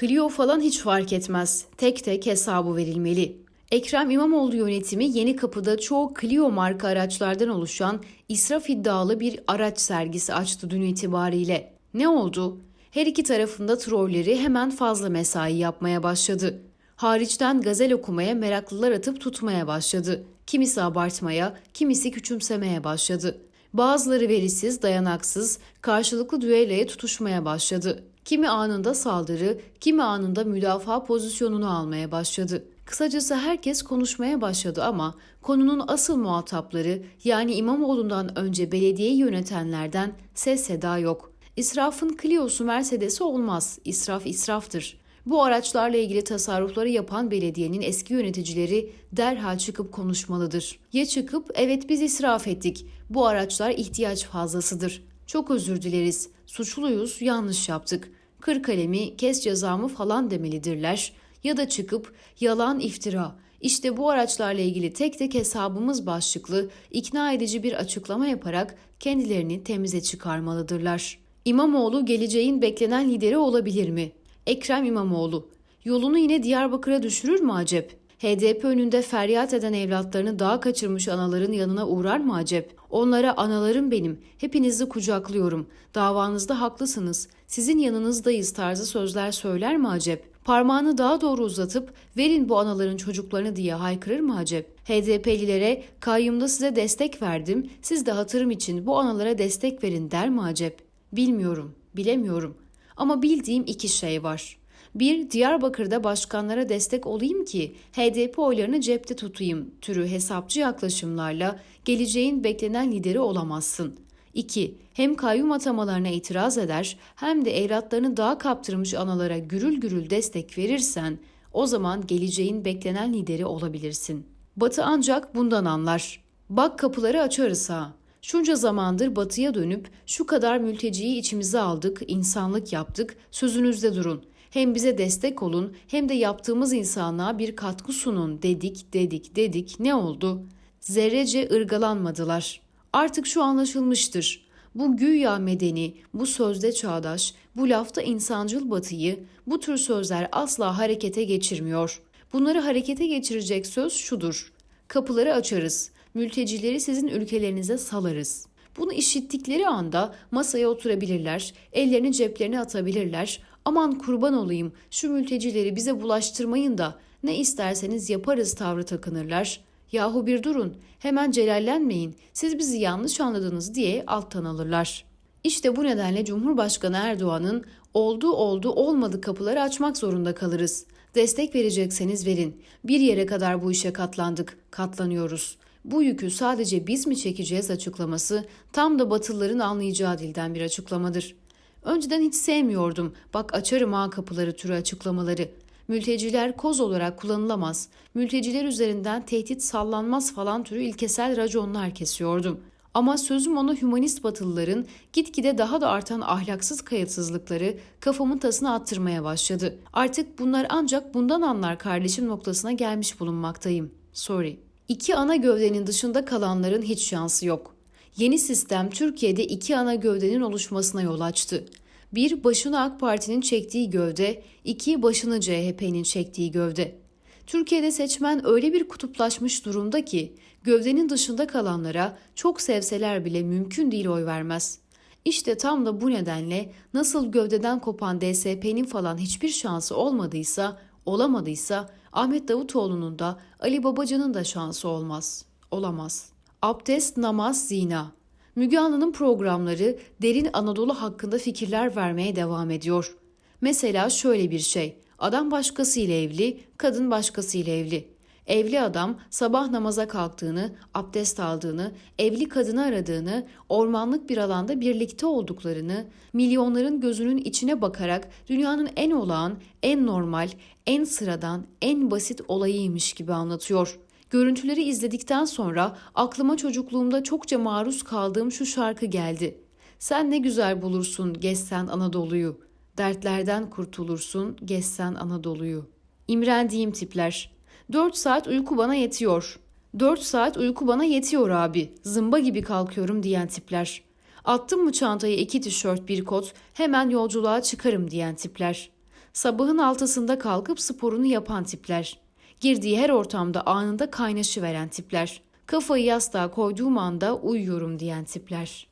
Clio falan hiç fark etmez. Tek tek hesabı verilmeli. Ekrem İmamoğlu yönetimi Yeni Kapı'da çoğu Clio marka araçlardan oluşan israf iddialı bir araç sergisi açtı dün itibariyle. Ne oldu? Her iki tarafında trolleri hemen fazla mesai yapmaya başladı. Hariçten gazel okumaya meraklılar atıp tutmaya başladı. Kimisi abartmaya, kimisi küçümsemeye başladı. Bazıları verisiz, dayanaksız, karşılıklı düelloya tutuşmaya başladı. Kimi anında saldırı, kimi anında müdafaa pozisyonunu almaya başladı. Kısacası herkes konuşmaya başladı ama konunun asıl muhatapları yani İmamoğlu'ndan önce belediyeyi yönetenlerden ses seda yok. İsrafın Clio'su Mercedes'i olmaz. İsraf israftır. Bu araçlarla ilgili tasarrufları yapan belediyenin eski yöneticileri derhal çıkıp konuşmalıdır. Ya çıkıp evet biz israf ettik. Bu araçlar ihtiyaç fazlasıdır. Çok özür dileriz. Suçluyuz, yanlış yaptık. Kır kalemi, kes cezamı falan demelidirler. Ya da çıkıp yalan iftira. İşte bu araçlarla ilgili tek tek hesabımız başlıklı ikna edici bir açıklama yaparak kendilerini temize çıkarmalıdırlar. İmamoğlu geleceğin beklenen lideri olabilir mi? Ekrem İmamoğlu. Yolunu yine Diyarbakır'a düşürür mü acep? HDP önünde feryat eden evlatlarını daha kaçırmış anaların yanına uğrar mı acep? Onlara analarım benim, hepinizi kucaklıyorum, davanızda haklısınız, sizin yanınızdayız tarzı sözler söyler mi acep? Parmağını daha doğru uzatıp verin bu anaların çocuklarını diye haykırır mı acep? HDP'lilere kayyumda size destek verdim, siz de hatırım için bu analara destek verin der mi acep? Bilmiyorum, bilemiyorum. Ama bildiğim iki şey var. Bir, Diyarbakır'da başkanlara destek olayım ki HDP oylarını cepte tutayım türü hesapçı yaklaşımlarla geleceğin beklenen lideri olamazsın. 2. Hem kayyum atamalarına itiraz eder hem de evlatlarını daha kaptırmış analara gürül gürül destek verirsen o zaman geleceğin beklenen lideri olabilirsin. Batı ancak bundan anlar. Bak kapıları açarız ha. Şunca zamandır batıya dönüp şu kadar mülteciyi içimize aldık, insanlık yaptık, sözünüzde durun. Hem bize destek olun hem de yaptığımız insanlığa bir katkı sunun dedik dedik dedik ne oldu? Zerrece ırgalanmadılar. Artık şu anlaşılmıştır. Bu güya medeni, bu sözde çağdaş, bu lafta insancıl batıyı bu tür sözler asla harekete geçirmiyor. Bunları harekete geçirecek söz şudur. Kapıları açarız. Mültecileri sizin ülkelerinize salarız. Bunu işittikleri anda masaya oturabilirler, ellerini ceplerine atabilirler. Aman kurban olayım şu mültecileri bize bulaştırmayın da ne isterseniz yaparız tavrı takınırlar. Yahu bir durun, hemen celallenmeyin, siz bizi yanlış anladınız diye alttan alırlar. İşte bu nedenle Cumhurbaşkanı Erdoğan'ın oldu oldu olmadı kapıları açmak zorunda kalırız. Destek verecekseniz verin. Bir yere kadar bu işe katlandık, katlanıyoruz. Bu yükü sadece biz mi çekeceğiz açıklaması tam da Batılıların anlayacağı dilden bir açıklamadır. Önceden hiç sevmiyordum. Bak açarım ha kapıları türü açıklamaları. Mülteciler koz olarak kullanılamaz. Mülteciler üzerinden tehdit sallanmaz falan türü ilkesel raconlar kesiyordum. Ama sözüm ona hümanist batılıların gitgide daha da artan ahlaksız kayıtsızlıkları kafamın tasına attırmaya başladı. Artık bunlar ancak bundan anlar kardeşim noktasına gelmiş bulunmaktayım. Sorry. İki ana gövdenin dışında kalanların hiç şansı yok. Yeni sistem Türkiye'de iki ana gövdenin oluşmasına yol açtı. Bir, başını AK Parti'nin çektiği gövde, iki, başını CHP'nin çektiği gövde. Türkiye'de seçmen öyle bir kutuplaşmış durumda ki gövdenin dışında kalanlara çok sevseler bile mümkün değil oy vermez. İşte tam da bu nedenle nasıl gövdeden kopan DSP'nin falan hiçbir şansı olmadıysa, olamadıysa Ahmet Davutoğlu'nun da Ali Babacan'ın da şansı olmaz. Olamaz. Abdest, namaz, zina. Müge Anlı'nın programları derin Anadolu hakkında fikirler vermeye devam ediyor. Mesela şöyle bir şey. Adam başkasıyla evli, kadın başkasıyla evli. Evli adam sabah namaza kalktığını, abdest aldığını, evli kadını aradığını, ormanlık bir alanda birlikte olduklarını, milyonların gözünün içine bakarak dünyanın en olağan, en normal, en sıradan, en basit olayıymış gibi anlatıyor. Görüntüleri izledikten sonra aklıma çocukluğumda çokça maruz kaldığım şu şarkı geldi. Sen ne güzel bulursun gezsen Anadolu'yu. Dertlerden kurtulursun gezsen Anadolu'yu. İmrendiğim tipler. 4 saat uyku bana yetiyor. 4 saat uyku bana yetiyor abi. Zımba gibi kalkıyorum diyen tipler. Attım mı çantayı iki tişört bir kot hemen yolculuğa çıkarım diyen tipler. Sabahın altısında kalkıp sporunu yapan tipler. Girdiği her ortamda anında kaynaşı veren tipler. Kafayı yastığa koyduğum anda uyuyorum diyen tipler.